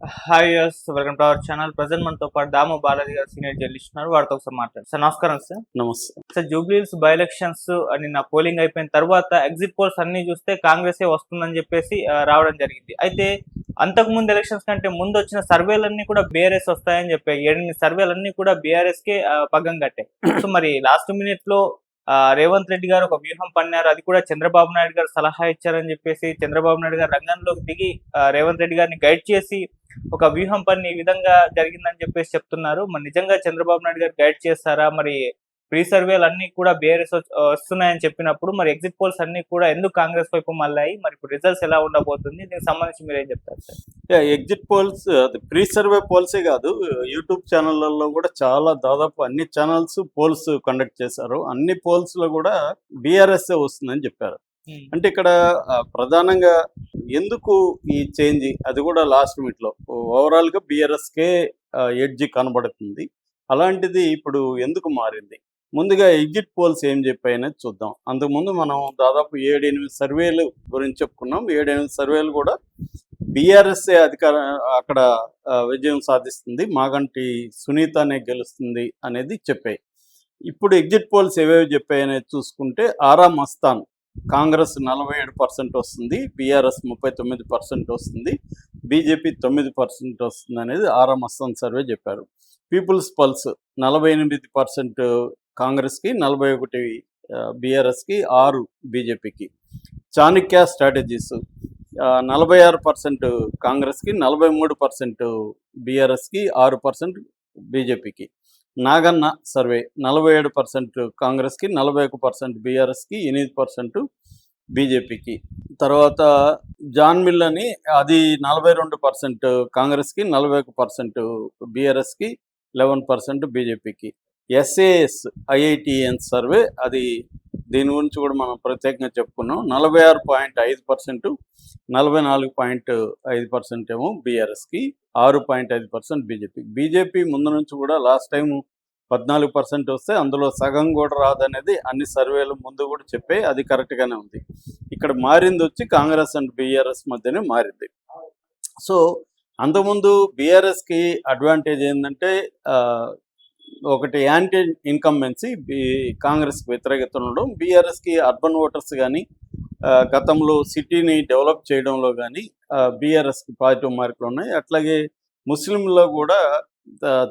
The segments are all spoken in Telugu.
Hi welcome to our channel present మనతో పాటు దాము బాలాజీ గారు సీనియర్ జర్నలిస్ట్ ఉన్నారు. వారితో ఒకసారి మాట్లాడు సార్ నమస్కారం సార్ నమస్తే. Sir Jubilee Hills by elections నిన్న పోలింగ్ అయిపోయిన తర్వాత ఎగ్జిట్ పోల్స్ అన్ని చూస్తే కాంగ్రెస్ వస్తుందని చెప్పేసి రావడం జరిగింది. అయితే అంతకు ముందు ఎలక్షన్స్ కంటే ముందు వచ్చిన సర్వేలన్నీ కూడా బీఆర్ఎస్ వస్తాయని చెప్పాయి ఏడెనిమిది సర్వేలన్నీ కూడా బీఆర్ఎస్ కే పగ్గం కట్టాయి. సో మరి లాస్ట్ మినిట్లో రేవంత్ రెడ్డి గారు ఒక వ్యూహం పన్నారు. అది కూడా చంద్రబాబు నాయుడు గారు సలహా ఇచ్చారని చెప్పేసి చంద్రబాబు నాయుడు గారు రంగంలోకి దిగి రేవంత్ రెడ్డి గారిని గైడ్ చేసి ఒక వ్యూహం పని ఈ విధంగా జరిగిందని చెప్పేసి చెప్తున్నారు. మరి నిజంగా చంద్రబాబు నాయుడు గారు గైడ్ చేస్తారా? మరి ప్రీ సర్వేలు అన్ని కూడా బీఆర్ఎస్ వస్తున్నాయని చెప్పినప్పుడు మరి ఎగ్జిట్ పోల్స్ అన్ని కూడా ఎందుకు కాంగ్రెస్ వైపు మళ్ళాయి? మరి ఇప్పుడు రిజల్ట్స్ ఎలా ఉండబోతుంది? దీనికి సంబంధించి మీరు ఏం చెప్తారు సార్? ఎగ్జిట్ పోల్స్ అది ప్రీ సర్వే పోల్సే కాదు యూట్యూబ్ ఛానళ్ళల్లో కూడా చాలా దాదాపు అన్ని ఛానల్స్ పోల్స్ కండక్ట్ చేశారు. అన్ని పోల్స్లో కూడా బీఆర్ఎస్ఏ వస్తుందని చెప్పారు. అంటే ఇక్కడ ప్రధానంగా ఎందుకు ఈ చేంజ్ అది కూడా లాస్ట్ మినిట్లో ఓవరాల్గా బీఆర్ఎస్ కే ఎడ్జి కనబడుతుంది. అలాంటిది ఇప్పుడు ఎందుకు మారింది? ముందుగా ఎగ్జిట్ పోల్స్ ఏం చెప్పాయనేది చూద్దాం. అంతకుముందు మనం దాదాపు ఏడు ఎనిమిది సర్వేలు గురించి చెప్పుకున్నాం. ఏడు ఎనిమిది సర్వేలు కూడా బీఆర్ఎస్ఏ అధికార అక్కడ విజయం సాధిస్తుంది. మాగంటి సునీతనే గెలుస్తుంది అనేది చెప్పాయి. ఇప్పుడు ఎగ్జిట్ పోల్స్ ఏవేవి చెప్పాయనేది చూసుకుంటే ఆరా మస్తాన్. కాంగ్రెస్ నలభై ఏడు పర్సెంట్ వస్తుంది బీఆర్ఎస్ ముప్పై తొమ్మిది పర్సెంట్ వస్తుంది బీజేపీ తొమ్మిది పర్సెంట్ వస్తుంది అనేది ఆరా మస్తాన్ సర్వే చెప్పారు. పీపుల్స్ పల్స్ నలభై ఎనిమిది పర్సెంట్ కాంగ్రెస్కి నలభై ఒకటి బీఆర్ఎస్కి ఆరు బీజేపీకి. చాణక్య స్ట్రాటజీస్ నలభై ఆరు పర్సెంట్ కాంగ్రెస్కి నలభై మూడు పర్సెంట్ బీఆర్ఎస్కి ఆరు పర్సెంట్ బీజేపీకి. నాగన్న సర్వే నలభై ఏడు పర్సెంట్ కాంగ్రెస్కి నలభై ఒక పర్సెంట్ బీఆర్ఎస్కి ఎనిమిది పర్సెంట్ బీజేపీకి. తర్వాత జాన్ మిల్ అని అది నలభై రెండు పర్సెంట్ కాంగ్రెస్కి నలభై ఒక పర్సెంట్ బీఆర్ఎస్కి లెవెన్ పర్సెంట్ బీజేపీకి. ఎస్ఏఎస్ ఐఐటిఎన్ సర్వే అది దీని గురించి కూడా మనం ప్రత్యేకంగా చెప్పుకున్నాం. నలభై ఆరు పాయింట్ ఐదు పర్సెంట్ నలభై నాలుగు పాయింట్ ఐదు పర్సెంట్ ఏమో బీఆర్ఎస్కి ఆరు పాయింట్ ఐదు పర్సెంట్ బీజేపీ బీజేపీ ముందు నుంచి కూడా లాస్ట్ టైం పద్నాలుగు పర్సెంట్ వస్తే అందులో సగం కూడా రాదనేది అన్ని సర్వేలు ముందు కూడా చెప్పే అది కరెక్ట్గానే ఉంది. ఇక్కడ మారింది వచ్చి కాంగ్రెస్ అండ్ బీఆర్ఎస్ మధ్యనే మారింది. సో అంతకుముందు బీఆర్ఎస్కి అడ్వాంటేజ్ ఏంటంటే ఒకటి యాంటీ ఇన్కంబెన్సీ బీ కాంగ్రెస్కి వ్యతిరేకత ఉండడం బీఆర్ఎస్కి అర్బన్ ఓటర్స్ కానీ గతంలో సిటీని డెవలప్ చేయడంలో కానీ బీఆర్ఎస్కి పాజిటివ్ మార్కులు ఉన్నాయి. అట్లాగే ముస్లింలో కూడా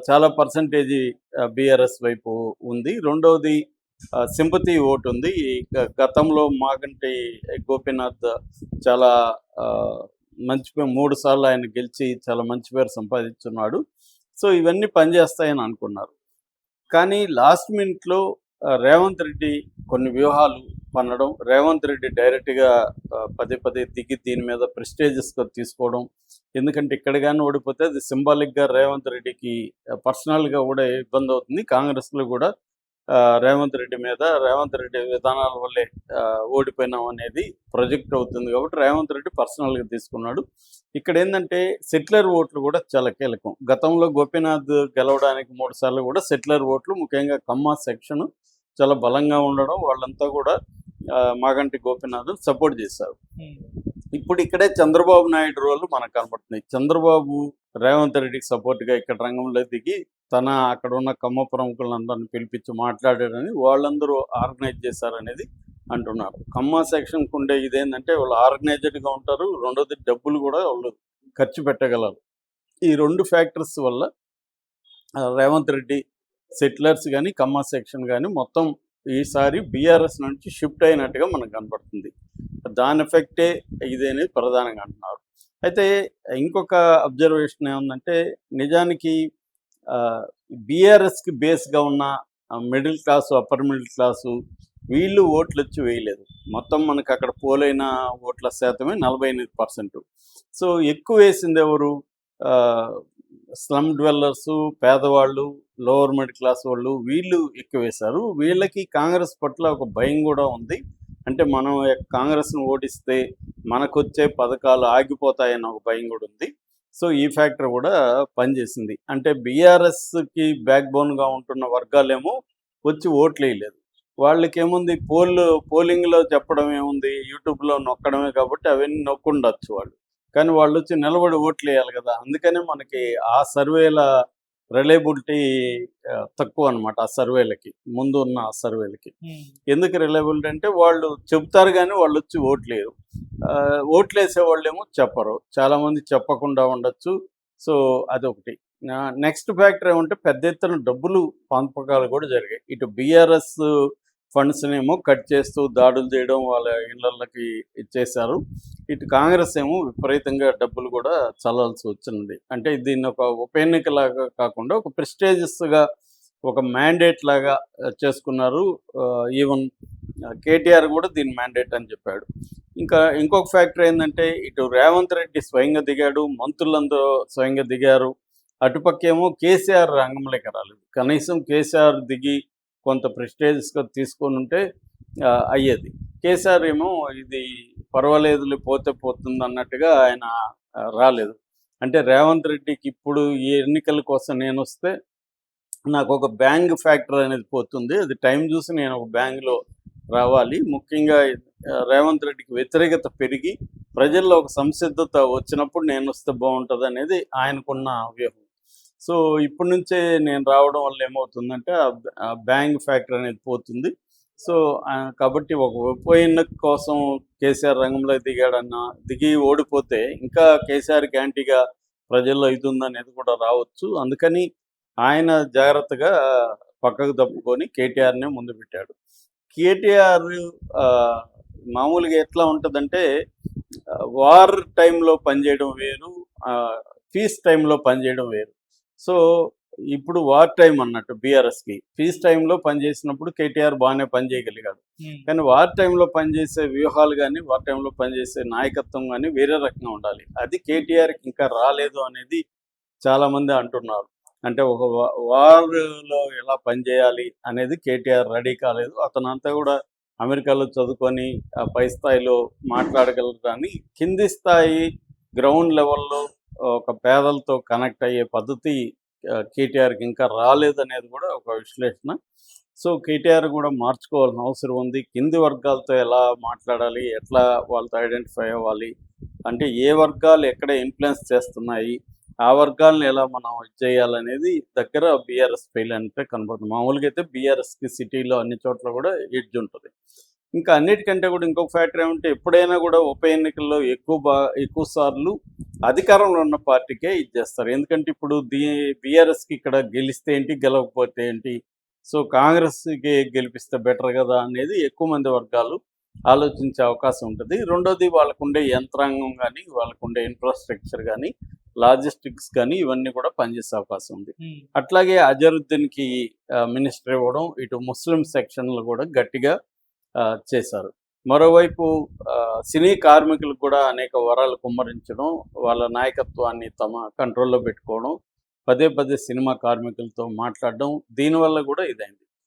చాలా పర్సంటేజ్ బీఆర్ఎస్ వైపు ఉంది. రెండవది సింపతి ఓటు ఉంది. గతంలో మాగంటి గోపీనాథ్ చాలా ఆ, మంచి పేరు మూడు సార్లు ఆయన గెలిచి చాలా మంచి పేరు సంపాదించున్నాడు. సో ఇవన్నీ పనిచేస్తాయని అనుకున్నారు. కానీ లాస్ట్ మినిట్లో రేవంత్ రెడ్డి కొన్ని వ్యూహాలు పన్నడం రేవంత్ రెడ్డి డైరెక్ట్గా పదే పదే దిగి దీని మీద ప్రెస్టేజెస్గా తీసుకోవడం ఎందుకంటే ఇక్కడ కానీ ఓడిపోతే అది సింబాలిక్గా రేవంత్ రెడ్డికి పర్సనల్గా కూడా ఇబ్బంది అవుతుంది. కాంగ్రెస్లో కూడా రేవంత్ రెడ్డి మీద రేవంత్ రెడ్డి విధానాల వల్లే ఓడిపోయినాం అనేది ప్రొజెక్ట్ అవుతుంది కాబట్టి రేవంత్ రెడ్డి పర్సనల్గా తీసుకున్నాడు. ఇక్కడ ఏంటంటే సెటిలర్ ఓట్లు కూడా చాలా కీలకం. గతంలో గోపీనాథ్ గెలవడానికి మూడు సార్లు కూడా సెటిలర్ ఓట్లు ముఖ్యంగా కమ్మ సెక్షన్ చాలా బలంగా ఉండడం వాళ్ళంతా కూడా మాగంటి గోపీనాథ్ సపోర్ట్ చేశారు. ఇప్పుడు ఇక్కడే చంద్రబాబు నాయుడు రోల్ మనకు కనబడుతుంది చంద్రబాబు రేవంత్ రెడ్డికి సపోర్ట్గా ఇక్కడ రంగంలో దిగి తన అక్కడ ఉన్న కమ్మ ప్రముఖులందరిని పిలిపించి మాట్లాడారని వాళ్ళందరూ ఆర్గనైజ్ చేశారనేది అంటున్నారు. కమ్మ సెక్షన్కి ఉండే ఇదేంటంటే వాళ్ళు ఆర్గనైజ్డ్గా ఉంటారు రెండోది డబ్బులు కూడా వాళ్ళు ఖర్చు పెట్టగలరు. ఈ రెండు ఫ్యాక్టర్స్ వల్ల రేవంత్ రెడ్డి సెటిలర్స్ కానీ కమ్మ సెక్షన్ కానీ మొత్తం ఈసారి బీఆర్ఎస్ నుంచి షిఫ్ట్ అయినట్టుగా మనకు కనపడుతుంది. దాని ఎఫెక్టే ఇది అనేది ప్రధానంగా అంటున్నారు. అయితే ఇంకొక అబ్జర్వేషన్ ఏముందంటే నిజానికి బీఆర్ఎస్కి బేస్గా ఉన్న middle class upper middle class వీళ్ళు ఓట్లు వచ్చి వేయలేదు. మొత్తం మనకు అక్కడ పోలైన ఓట్ల శాతమే నలభై ఎనిమిది పర్సెంట్. సో ఎక్కువ వేసింది ఎవరు? స్లమ్ డ్వెల్లర్స్ పేదవాళ్ళు లోవర్ మిడిల్ క్లాస్ వాళ్ళు వీళ్ళు ఎక్కువ వేశారు వీళ్ళకి కాంగ్రెస్ పట్ల ఒక భయం కూడా ఉంది. అంటే మనం కాంగ్రెస్ను ఓడిస్తే మనకు వచ్చే పథకాలు ఆగిపోతాయన్న ఒక భయం కూడా ఉంది. సో ఈ ఫ్యాక్టర్ కూడా పనిచేసింది. అంటే బీఆర్ఎస్కి బ్యాక్ బోన్గా ఉంటున్న వర్గాలేమో వచ్చి ఓట్లు వేయలేదు వాళ్ళకి ఏముంది పోల్ పోలింగ్లో చెప్పడం ఏముంది యూట్యూబ్లో నొక్కడమే కాబట్టి అవన్నీ నొక్కుండొచ్చు వాళ్ళు. కానీ వాళ్ళు వచ్చి నిలబడి ఓట్లు వేయాలి కదా. అందుకనే మనకి ఆ సర్వేల రిలయబిలిటీ తక్కువ అనమాట ఆ సర్వేలకి. ముందు ఉన్న ఆ సర్వేలకి. ఎందుకు రిలయబిలిటీ అంటే వాళ్ళు చెబుతారు కానీ వాళ్ళు వచ్చి ఓట్లేరు ఆ, ఓట్లు వేసే వాళ్ళేమో చెప్పరు. చాలామంది చెప్పకుండా ఉండొచ్చు. సో అదొకటి. నెక్స్ట్ ఫ్యాక్టర్ ఏమంటే పెద్ద ఎత్తున డబ్బులు పంపకాలు కూడా జరిగాయి. ఇటు బీఆర్ఎస్ ఫండ్స్నేమో కట్ చేస్తూ దాడులు చేయడం వాళ్ళ ఇళ్ళకి ఇచ్చేశారు. ఇటు కాంగ్రెస్ ఏమో విపరీతంగా డబ్బులు కూడా చల్లాల్సి వచ్చింది. అంటే దీన్ని ఒక ఉప ఎన్నికలాగా కాకుండా ఒక ప్రెస్టేజియస్గా ఒక మ్యాండేట్ లాగా ఆ, చేసుకున్నారు ఈవెన్ కేటీఆర్ కూడా దీని మ్యాండేట్ అని చెప్పాడు. ఇంకా ఇంకొక ఫ్యాక్టర్ ఏంటంటే ఇటు రేవంత్ రెడ్డి స్వయంగా దిగాడు మంత్రులందరూ స్వయంగా దిగారు. అటుపక్కేమో కేసీఆర్ రంగంలోకి రాలేదు. కనీసం కేసీఆర్ దిగి కొంత ప్రెస్టేజ్గా తీసుకొని ఉంటే అయ్యేది. కేసీఆర్ ఏమో ఇది పర్వాలేదులే పోతే పోతుంది అన్నట్టుగా ఆయన రాలేదు. అంటే రేవంత్ రెడ్డికి ఇప్పుడు ఈ ఎన్నికల కోసం నేను వస్తే నాకు ఒక బ్యాంగ్ ఫ్యాక్టర్ అనేది పోతుంది. అది టైం చూసి నేను ఒక బ్యాంగ్లో రావాలి. ముఖ్యంగా రేవంత్ రెడ్డికి వ్యతిరేకత పెరిగి ప్రజల్లో ఒక సంసిద్ధత వచ్చినప్పుడు నేను వస్తే బాగుంటుంది అనేది ఆయనకున్న వ్యూహం. సో ఇప్పటి నుంచే నేను రావడం వల్ల ఏమవుతుందంటే ఆ బ్యాంగ్ ఫ్యాక్టర్ అనేది పోతుంది. సో కాబట్టి ఒక పోయిన కోసం కేసీఆర్ రంగంలో దిగాడన్న దిగి ఓడిపోతే ఇంకా కేసీఆర్ యాంటీగా ప్రజల్లో ఇది ఉందనేది కూడా రావచ్చు. అందుకని ఆయన జాగ్రత్తగా పక్కకు తప్పుకొని కేటీఆర్నే ముందు పెట్టాడు. కేటీఆర్ ఆ, మామూలుగా ఎట్లా ఉంటుందంటే వార్ టైంలో పనిచేయడం వేరు ఫీస్ టైంలో పనిచేయడం వేరు. సో ఇప్పుడు వార్ టైం అన్నట్టు బీఆర్ఎస్కి ఫీస్ టైంలో పనిచేసినప్పుడు కేటీఆర్ బాగానే పనిచేయగలిగాడు కానీ వార్ టైంలో పనిచేసే వ్యూహాలు కానీ వార్ టైంలో పనిచేసే నాయకత్వం కానీ వేరే రకంగా ఉండాలి. అది కేటీఆర్కి ఇంకా రాలేదు అనేది చాలామంది అంటున్నారు. అంటే ఒక వార్లో ఎలా పనిచేయాలి అనేది కేటీఆర్ రెడీ కాలేదు. అతనంతా కూడా అమెరికాలో చదువుకొని ఆ పై స్థాయిలో మాట్లాడగలరు కానీ కింది స్థాయి గ్రౌండ్ లెవెల్లో ఒక పేదలతో కనెక్ట్ అయ్యే పద్ధతి కేటీఆర్కి ఇంకా రాలేదనేది కూడా ఒక విశ్లేషణ. సో కేటీఆర్ కూడా మార్చుకోవాల్సిన అవసరం ఉంది. కింది వర్గాలతో ఎలా మాట్లాడాలి ఎట్లా వాళ్ళతో ఐడెంటిఫై అవ్వాలి అంటే ఏ వర్గాలు ఎక్కడ ఇన్ఫ్లుయెన్స్ చేస్తున్నాయి ఆ వర్గాలను ఎలా మనం ఇది చేయాలనేది దగ్గర బీఆర్ఎస్ ఫెయిల్ అంటే కనబడుతుంది. మామూలుగా అయితే బీఆర్ఎస్కి సిటీలో అన్ని చోట్ల కూడా ఎడ్జ్ ఉంటుంది. ఇంకా అన్నిటికంటే కూడా ఇంకొక ఫ్యాక్టర్ ఏమంటే ఎప్పుడైనా కూడా ఉప ఎన్నికల్లో ఎక్కువ బా ఎక్కువ సార్లు అధికారంలో ఉన్న పార్టీకే ఇది చేస్తారు. ఎందుకంటే ఇప్పుడు దీ బీఆర్ఎస్కి ఇక్కడ గెలిస్తే ఏంటి గెలవకపోతే ఏంటి? సో కాంగ్రెస్కి గెలిపిస్తే బెటర్ కదా అనేది ఎక్కువ మంది వర్గాలు ఆలోచించే అవకాశం ఉంటుంది. రెండోది వాళ్ళకుండే యంత్రాంగం కానీ వాళ్ళకుండే ఇన్ఫ్రాస్ట్రక్చర్ కానీ లాజిస్టిక్స్ కానీ ఇవన్నీ కూడా పనిచేసే అవకాశం ఉంది. అట్లాగే అజరుద్దీన్కి మినిస్టర్ ఇవ్వడం ఇటు ముస్లిం సెక్షన్లు కూడా గట్టిగా చేశారు. మరోవైపు ఆ, సినీ కార్మికులు కూడా అనేక వరాలు కుమ్మరించడం వాళ్ళ నాయకత్వాన్ని తమ కంట్రోల్లో పెట్టుకోవడం పదే పదే సినిమా కార్మికులతో మాట్లాడడం దీనివల్ల కూడా ఇదైంది.